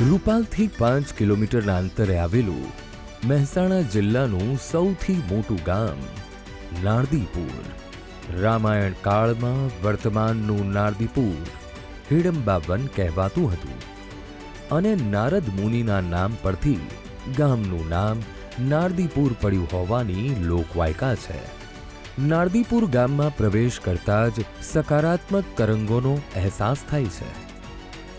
રૂપાલથી પાંચ કિલોમીટરના અંતરે આવેલું મહેસાણા જિલ્લાનું સૌથી મોટું ગામ, નારદીપુર. રામાયણ કાળમાં વર્તમાનનું નારદીપુર હિડમ્બા વન કહેવાતું હતું અને નારદ મુનિના નામ પરથી ગામનું નામ નારદીપુર પડ્યું હોવાની લોકવાયકા છે. નારદીપુર ગામમાં પ્રવેશ કરતા જ સકારાત્મક તરંગોનો અહેસાસ થાય છે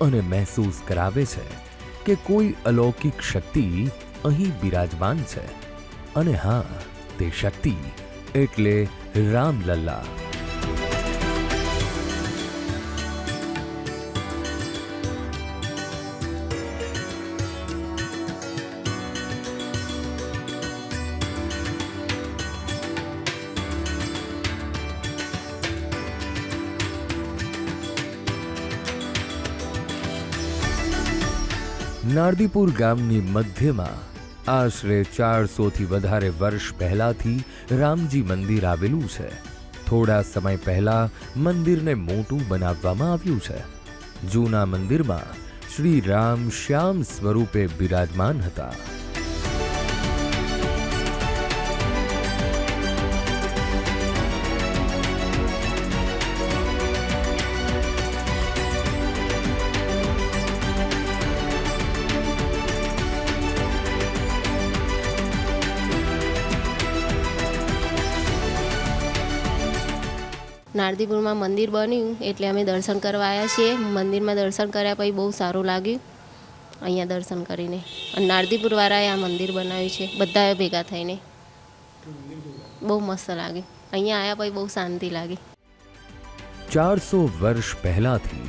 અને મહેસૂસ કરાવે છે. કે કોઈ અલૌકિક શક્તિ અહીં બિરાજમાન છે. અને હા તે શક્તિ એટલે રામલલ્લા. નારદીપુર ગામની મધ્યમાં આશરે ચારસોથી વધારે વર્ષ પહેલાથી રામજી મંદિર આવેલું છે. થોડા સમય પહેલા મંદિરને મોટું બનાવવામાં આવ્યું છે. જૂના મંદિરમાં શ્રી રામ શ્યામ સ્વરૂપે બિરાજમાન હતા. નારદીપુરમાં મંદિર બન્યું એટલે અમે દર્શન કરવા આવ્યા છીએ. મંદિરમાં દર્શન કર્યા પછી બહુ સારું લાગ્યું અહીંયા દર્શન કરીને. અને નારદીપુરવાળાએ આ મંદિર બનાવ્યું છે, બધાએ ભેગા થઈને. બહુ મસ્ત લાગે અહીંયા આવ્યા પછી બહુ શાંતિ લાગી. ચારસો વર્ષ પહેલાથી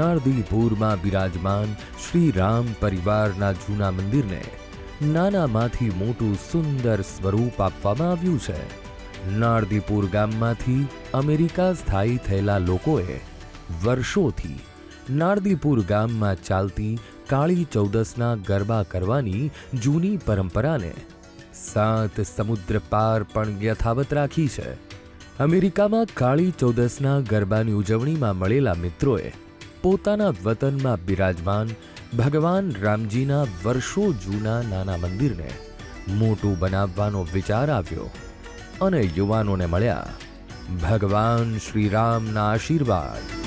નારદીપુરમાં બિરાજમાન શ્રી રામ પરિવારના જૂના મંદિરને નાનામાંથી મોટું સુંદર સ્વરૂપ આપવામાં આવ્યું છે. નારદીપુર ગામમાંથી અમેરિકા સ્થાયી થયેલા લોકોએ વર્ષોથી નારદીપુર ગામમાં ચાલતી કાળી ચૌદસના ગરબા કરવાની જૂની પરંપરાને સાત સમુદ્ર પાર પણ યથાવત રાખી છે. અમેરિકામાં કાળી ચૌદસના ગરબાની ઉજવણીમાં મળેલા મિત્રોએ પોતાના વતનમાં બિરાજમાન ભગવાન રામજીના વર્ષો જૂના નાના મંદિરને મોટું બનાવવાનો વિચાર આવ્યો. અને યુવાનોને મળ્યા. ભગવાન શ્રીરામના આશીર્વાદ.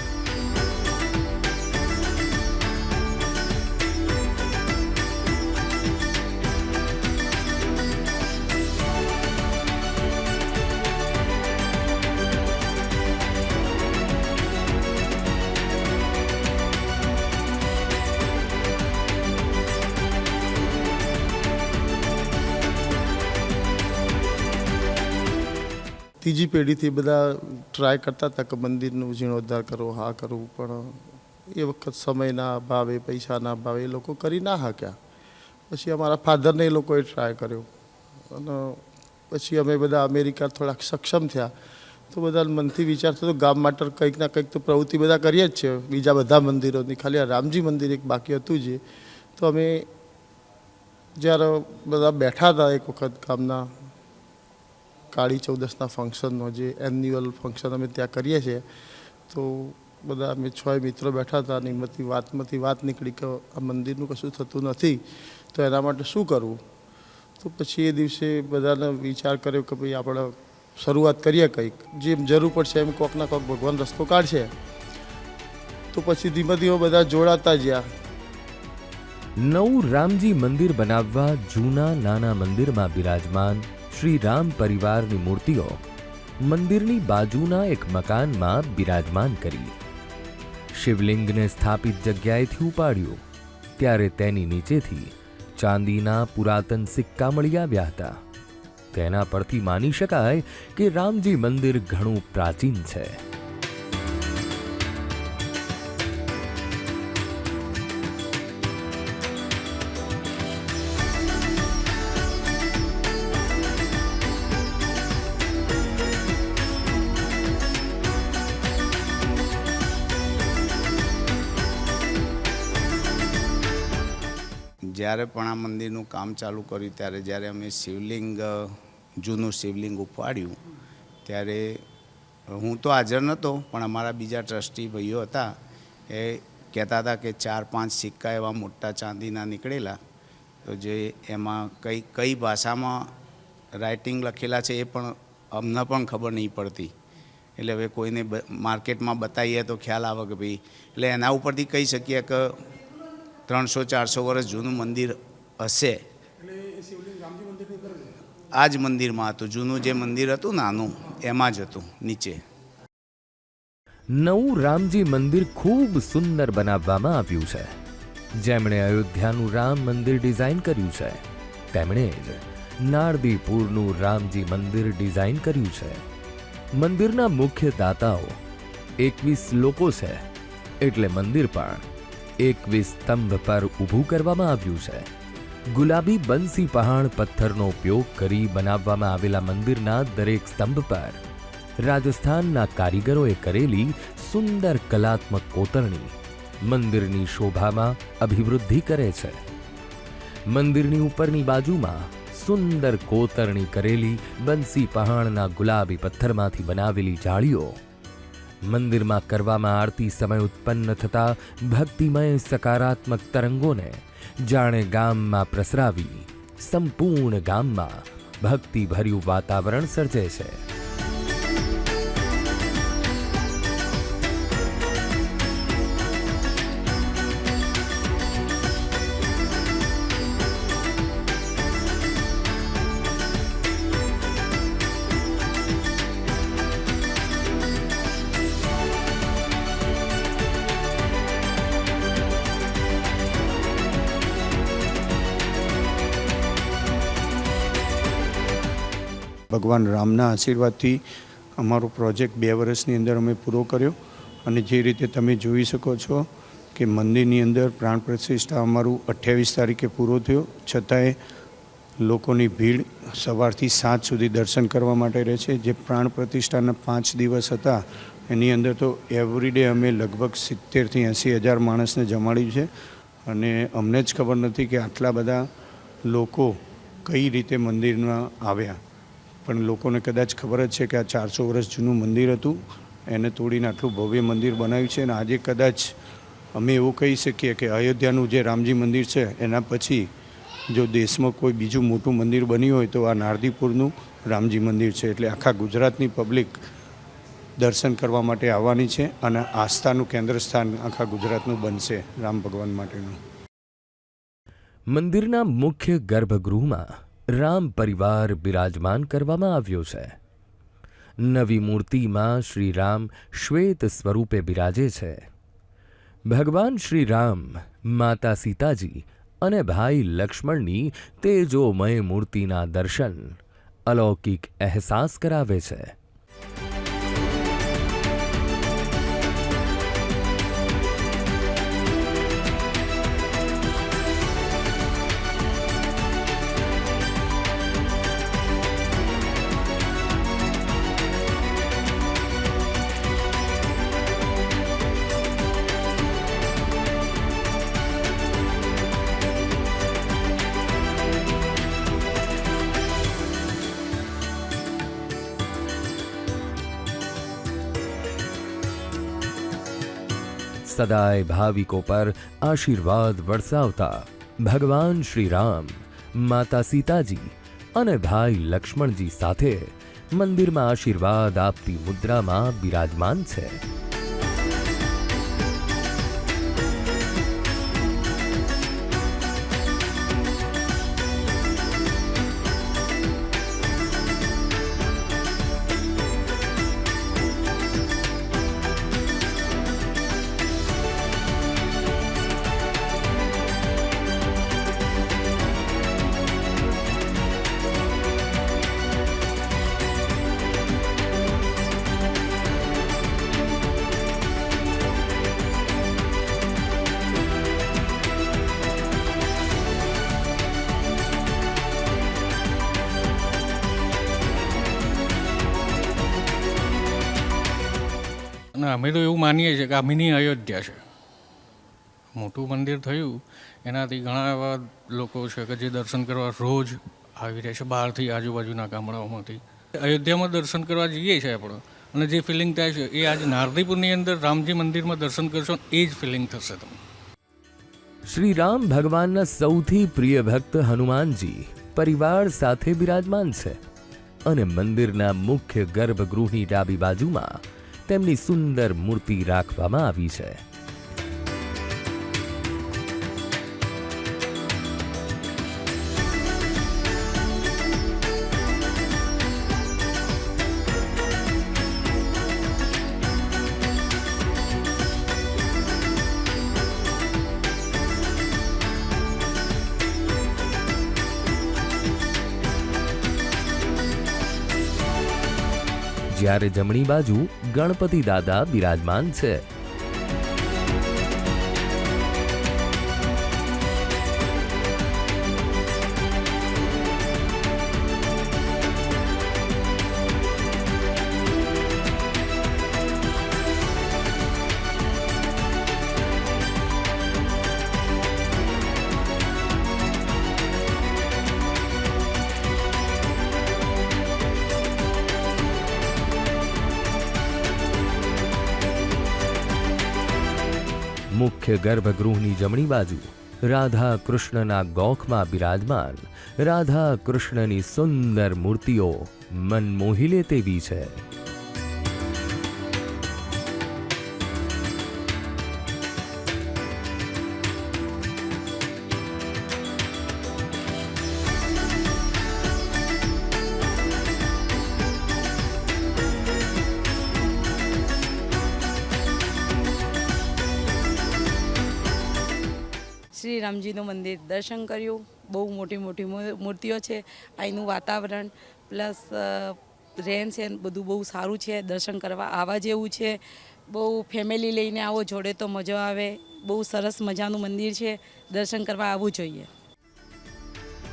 ત્રીજી પેઢીથી બધા ટ્રાય કરતા હતા કે મંદિરનું જીર્ણોદ્ધાર કરો, હા કરવું, પણ એ વખત સમયના અભાવે પૈસાના અભાવે એ લોકો કરી ના હાક્યા પછી અમારા ફાધરને એ લોકોએ ટ્રાય કર્યો. અને પછી અમે બધા અમેરિકા થોડાક સક્ષમ થયા. તો બધા મનથી વિચાર થતો ગામ માટે કંઈક ના કંઈક તો પ્રવૃત્તિ બધા કરીએ જ છે. બીજા બધા મંદિરોની, ખાલી આ રામજી મંદિર એક બાકી હતું જે તો અમે જ્યારે બધા બેઠા હતા એક વખત ગામના કાળી ચૌદસના ફંક્શનનો જે એન્યુઅલ ફંક્શન અમે ત્યાં કરીએ છીએ, તો બધા અમે છ મિત્રો બેઠા હતા અને એમાંથી વાતમાંથી વાત નીકળી કે આ મંદિરનું કશું થતું નથી, તો એના માટે શું કરવું? તો પછી એ દિવસે બધાને વિચાર કર્યો કે ભાઈ આપણે શરૂઆત કરીએ કંઈક. જેમ જરૂર પડશે એમ કોકના કોક ભગવાન રસ્તો કાઢશે. તો પછી ધીમે ધીમે બધા જોડાતા ગયા નવું રામજી મંદિર બનાવવા જૂના નાના મંદિરમાં બિરાજમાન શ્રી રામ પરિવારની મૂર્તિઓ મંદિરની બાજુના એક મકાનમાં બિરાજમાન કરી. શિવલિંગને સ્થાપિત જગ્યાએથી ઉપાડ્યું, ત્યારે તેની નીચેથી ચાંદીના પુરાતન સિક્કા મળી આવ્યા હતા. તેના પરથી માની શકાય કે રામજી મંદિર ઘણું પ્રાચીન છે. જ્યારે પણ આ મંદિરનું કામ ચાલુ કર્યું, ત્યારે જ્યારે અમે શિવલિંગ જૂનું શિવલિંગ ઉપાડ્યું, ત્યારે હું તો હાજર નહોતો પણ અમારા બીજા ટ્રસ્ટી ભાઈઓ હતા, એ કહેતા હતા કે ચાર પાંચ સિક્કા એવા મોટા ચાંદીના નીકળેલા, તો જે એમાં કઈ કઈ ભાષામાં રાઇટિંગ લખેલા છે એ પણ અમને પણ ખબર નહીં પડતી. એટલે હવે કોઈને માર્કેટમાં બતાવીએ તો ખ્યાલ આવે કે ભાઈ, એટલે એના ઉપરથી કહી શકીએ કે ત્રણસો ચારસો વર્ષ જૂનું મંદિર હશે. આ જ મંદિરમાં હતું. જૂનું જે મંદિર હતું નાનું એમાં જ હતું નીચે. નવું રામજી મંદિર ખૂબ સુંદર બનાવવામાં આવ્યું છે. જેમણે અયોધ્યાનું રામ મંદિર ડિઝાઇન કર્યું છે તેમણે જ નારદીપુરનું રામજી મંદિર ડિઝાઇન કર્યું છે. મંદિરના મુખ્ય દાતાઓ એકવીસ લોકો છે એટલે મંદિર પણ એકવીસ સ્તંભ પર ઊભું કરવામાં આવ્યું છે. ગુલાબી બંસી પહાણ પથ્થરનો ઉપયોગ કરી બનાવવામાં આવેલા મંદિરના દરેક સ્તંભ પર રાજસ્થાનના કારીગરોએ કરેલી સુંદર કલાત્મક કોતરણી મંદિરની શોભામાં અભિવૃદ્ધિ કરે છે. મંદિરની ઉપરની બાજુમાં સુંદર કોતરણી કરેલી બંસી પહાણના ગુલાબી પથ્થરમાંથી બનાવેલી જાળીઓ મંદિરમાં કરવામાં આરતી સમય ઉત્પન્ન થતા ભક્તિમય સકારાત્મક તરંગોને જાણે ગામમાં પ્રસરાવી સંપૂર્ણ ગામમાં ભક્તિભર્યું વાતાવરણ સર્જે છે. ભગવાન રામના આશીર્વાદથી અમારો પ્રોજેક્ટ બે વર્ષની અંદર અમે પૂરો કર્યો. અને જે રીતે તમે જોઈ શકો છો કે મંદિરની અંદર પ્રાણ પ્રતિષ્ઠા અમારું અઠ્યાવીસ તારીખે પૂરો થયો. છતાંય લોકોની ભીડ સવારથી સાંજ સુધી દર્શન કરવા માટે રહે છે. જે પ્રાણ પ્રતિષ્ઠાના પાંચ દિવસ હતા, એની અંદર તો એવરીડે અમે લગભગ સિત્તેરથી એંસી હજાર માણસને જમાડ્યું છે. અને અમને જ ખબર નથી કે આટલા બધા લોકો કઈ રીતે મંદિરમાં આવ્યા. પણ લોકોને કદાચ ખબર જ છે કે આ ચારસો વર્ષ જૂનું મંદિર હતું. એને તોડીને આટલું ભવ્ય મંદિર બનાવ્યું છે અને આજે કદાચ અમે એવું કહી શકીએ કે અયોધ્યાનું જે રામજી મંદિર છે, એના પછી જો દેશમાં કોઈ બીજું મોટું મંદિર બન્યું હોય તો આ નારદીપુરનું રામજી મંદિર છે. એટલે આખા ગુજરાતની પબ્લિક દર્શન કરવા માટે આવવાની છે અને આસ્થાનું કેન્દ્ર સ્થાન આખા ગુજરાતનું બનશે રામ ભગવાન માટેનું. મંદિરના મુખ્ય ગર્ભગૃહમાં રામ પરિવાર બિરાજમાન કરવામાં આવ્યો છે. નવી મૂર્તિમાં શ્રી રામ શ્વેત સ્વરૂપે બિરાજે છે. ભગવાન શ્રી રામ માતા સીતાજી અને ભાઈ લક્ષ્મણની તેજોમય મૂર્તિના દર્શન અલૌકિક અહેસાસ કરાવે છે. સદાય ભાવિકો પર આશીર્વાદ વરસાવતા. ભગવાન શ્રી રામ માતા સીતાજી અને ભાઈ લક્ષ્મણજી સાથે મંદિરમાં આશીર્વાદ આપતી મુદ્રામાં બિરાજમાન છે. અમે તો એવું માનીએ છીએ કે આ મિની અયોધ્યા છે. મોટું મંદિર થયું, એનાથી ઘણા એવા લોકો છે કે જે દર્શન કરવા રોજ આવી રહ્યા છે, બહારથી આજુબાજુના ગામડાઓમાંથી. અયોધ્યામાં દર્શન કરવા જઈએ છીએ આપણે. અને જે ફિલિંગ થાય છે, એ આજે નારદીપુરની અંદર રામજી મંદિરમાં દર્શન કરશો, એ જ ફિલિંગ થશે તમને. શ્રી રામ ભગવાનના સૌથી પ્રિય ભક્ત હનુમાનજી પરિવાર સાથે બિરાજમાન છે. અને મંદિરના મુખ્ય ગર્ભગૃહની ડાબી બાજુમાં તેમની સુંદર મૂર્તિ રાખવામાં આવી છે. જ્યારે જમણી બાજુ ગણપતિ દાદા બિરાજમાન છે. મુખ્ય ગર્ભગૃહની જમણી બાજુ રાધા કૃષ્ણના ગોખમાં બિરાજમાન રાધા કૃષ્ણની સુંદર મૂર્તિઓ મન મોહી લે તેવી છે. રામજીનું મંદિર દર્શન કર્યું. બહુ મોટી મોટી મૂર્તિઓ છે, અહીંનું વાતાવરણ, પ્લસ રહેન સહેન બધું બહુ સારું છે, દર્શન કરવા આવા જેવું છે. બહુ ફેમિલી લઈને આવો, જોડે તો મજા આવે. બહુ સરસ મજાનું મંદિર છે, દર્શન કરવા આવવું જોઈએ.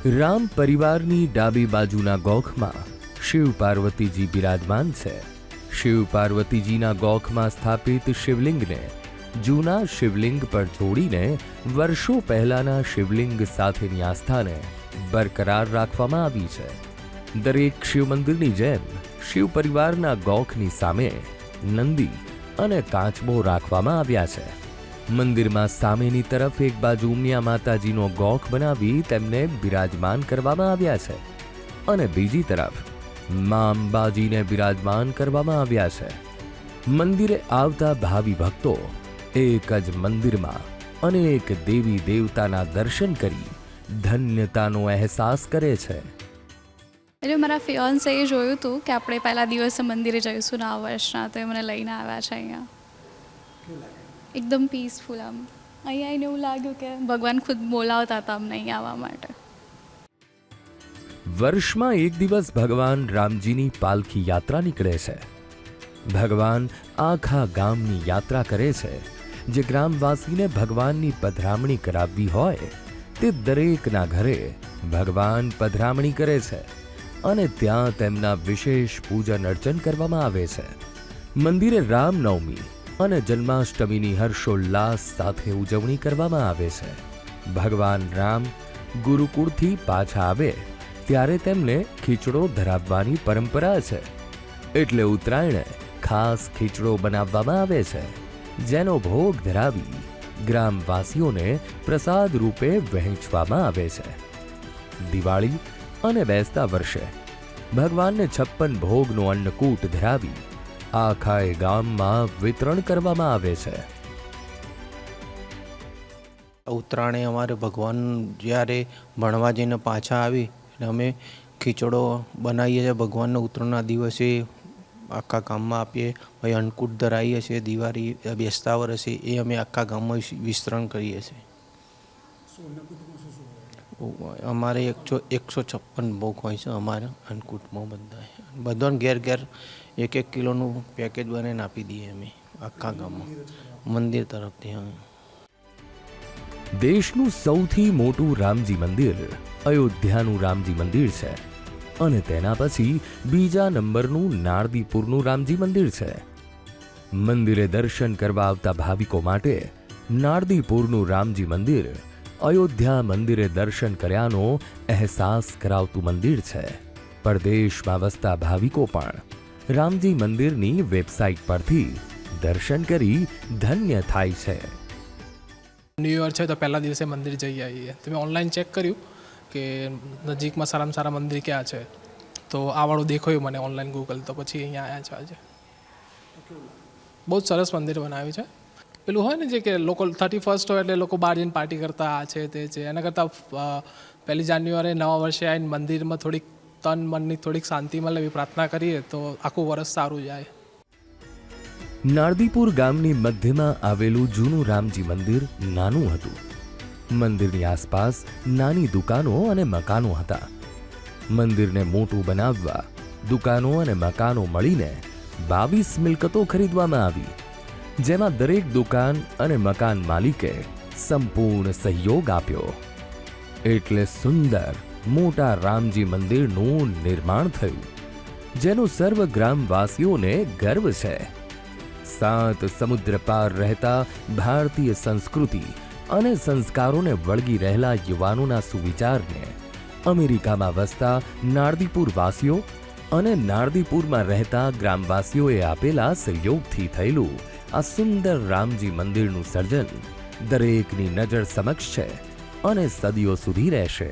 રામ પરિવારની ડાબી બાજુના ગોખમાં શિવ પાર્વતીજી બિરાજમાન છે. શિવ પાર્વતીજીના ગોખમાં સ્થાપિત શિવલિંગને જૂના શિવલિંગ પર છોડીને વર્ષો પહેલાના શિવલિંગ સાથેની આસ્થાને બરકરાર રાખવામાં આવી છે. દરેક શિવ મંદિરની જેમ શિવ પરિવારના ગોખની સામે નંદી અને કાચબો રાખવામાં આવ્યા છે. મંદિરમાં સામેની તરફ એક બાજુ ઉમિયા માતાજીનો ગોખ બનાવી તેમને બિરાજમાન કરવામાં આવ્યા છે અને બીજી તરફ મા અંબાજીને બિરાજમાન કરવામાં આવ્યા છે. મંદિરે આવતા ભાવિ ભક્તો એક જ મંદિરમાં અનેક દેવી દેવતાના દર્શન કરી ધન્યતાનો અહેસાસ કરે છે. એટલે મારા ફિયોન્સે એ જોયું હતું કે આપણે પહેલા દિવસે મંદિરે જઈશું નવા વર્ષના તો એ મને લઈને આવ્યા છે અહીંયા. એકદમ પીસફુલ આમ. અહીંયા આવીને એવું લાગ્યું કે ભગવાન ખુદ બોલાવતા હતા અમને અહીં આવવા માટે. વર્ષમાં એક દિવસ ભગવાન રામજીની પાલખી યાત્રા નીકળે છે. ભગવાન આખા ગામની યાત્રા કરે છે. જે ગ્રામવાસીને ભગવાનની પધરામણી કરાવવી હોય, તે દરેકના ઘરે ભગવાન પધરામણી કરે છે અને ત્યાં તેમના વિશેષ પૂજન અર્ચન કરવામાં આવે છે. મંદિરે રામનવમી અને જન્માષ્ટમીની હર્ષોલ્લાસ સાથે ઉજવણી કરવામાં આવે છે. ભગવાન રામ ગુરુકુળથી પાછા આવે ત્યારે તેમને ખીચડો ધરાવવાની પરંપરા છે. એટલે ઉત્તરાયણે ખાસ ખીચડો બનાવવામાં આવે છે. જેનો ભોગ ધરાવી ગ્રામવાસીઓને પ્રસાદ રૂપે વહેંચવામાં આવે છે. દિવાળી અને બેસતા વર્ષે ભગવાનને છપ્પન ભોગનો અન્નકૂટ ધરાવી આખાએ ગામમાં વિતરણ કરવામાં આવે છે. ઉત્તરાયણે અમારે ભગવાન જ્યારે ભણવા જઈને પાછા આવી, અને અમે ખીચડો બનાવીએ છીએ. ભગવાનના ઉત્તરાયણના દિવસે આખા ગામમાં આપીએ પછી અન્નકૂટ ધરાવીએ છીએ દિવાળી બેસતા વર્ષે એ અમે આખા ગામમાં વિસ્તરણ કરીએ છીએ. અમારે એકસો એકસો છપ્પન ભોગ હોય છે અમારા અન્નકૂટમાં બધા. બધાને ઘેર ઘેર એક એક કિલોનું પેકેજ બનાવીને આપી દઈએ અમે આખા ગામમાં. મંદિર તરફથી દેશનું સૌથી મોટું રામજી મંદિર અયોધ્યાનું રામજી મંદિર છે. અને તેના પછી બીજા નંબરનું નારદીપુરનું રામજી મંદિર છે. મંદિરે દર્શન કરવા આવતા ભાવિકો માટે નારદીપુરનું રામજી મંદિર અયોધ્યા મંદિરે દર્શન કર્યાનો અહેસાસ કરાવતું મંદિર છે. પરદેશમાં વસતા ભાવિકો પણ રામજી મંદિરની વેબસાઇટ પરથી દર્શન કરી ધન્ય થાય છે. ન્યૂ યર છે તો પહેલા દિવસે મંદિર જઈ આવીએ. તો ઓનલાઈન ચેક કર્યું? કે નજીકમાં સારામાં સારા મંદિર ક્યાં છે? તો આવાળું વાળું દેખાયું મને ઓનલાઈન ગૂગલ તો પછી અહીંયા આવ્યા છે આજે. બહુ સરસ મંદિર બનાવ્યું છે. પેલું હોય ને જે કે લોકો થર્ટી ફર્સ્ટ હોય એટલે લોકો બહાર જઈને પાર્ટી કરતા, આ છે, તે છે. એના કરતાં પહેલી જાન્યુઆરી નવા વર્ષે આવીને મંદિરમાં થોડીક તન મનની થોડીક શાંતિ મળે એવી પ્રાર્થના કરીએ તો આખું વર્ષ સારું જાય. નારદીપુર ગામની મધ્યમાં આવેલું જૂનું રામજી મંદિર નાનું હતું. મંદિરની આસપાસ નાની દુકાનો અને મકાનો હતા. મંદિરને મોટું બનાવવા દુકાનો અને મકાનો મળીને બાવીસ મિલકતો ખરીદવામાં આવી, જેમાં દરેક દુકાન અને મકાન માલિકે સંપૂર્ણ સહયોગ આપ્યો. એટલે સુંદર, મોટા રામજી મંદિરનું નિર્માણ થયું, જેનો સર્વ ગ્રામવાસીઓને ગર્વ છે. સાત સમુદ્ર પાર રહેતા ભારતીય સંસ્કૃતિ અને સંસ્કારોને વળગી રહેલા યુવાનોના સુવિચારને અમેરિકામાં વસતા નારદીપુર વાસીઓ અને નારદીપુરમાં રહેતા ગ્રામવાસીઓએ આપેલા સહયોગથી થયેલું આ સુંદર રામજી મંદિરનું સર્જન દરેકની નજર સમક્ષ છે અને સદીઓ સુધી રહેશે.